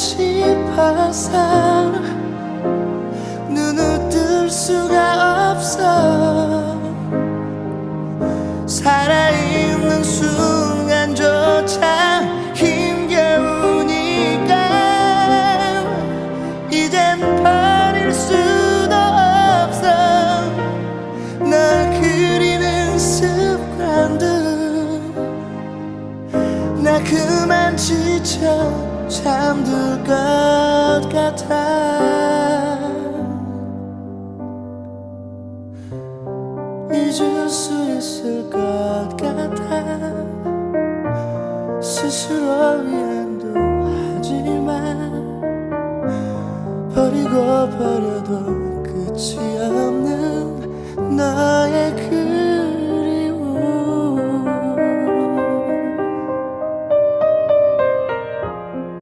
싶어서 눈을 뜰 수가 없어 살아있는 순간조차 힘겨우니까 이젠 버릴 수도 없어 널 그리는 습관들 나 그만 지쳐 잠들 것 같아. 잊을 수 있을 것 같아. 스스로 위안도 하지만 버리고 버려도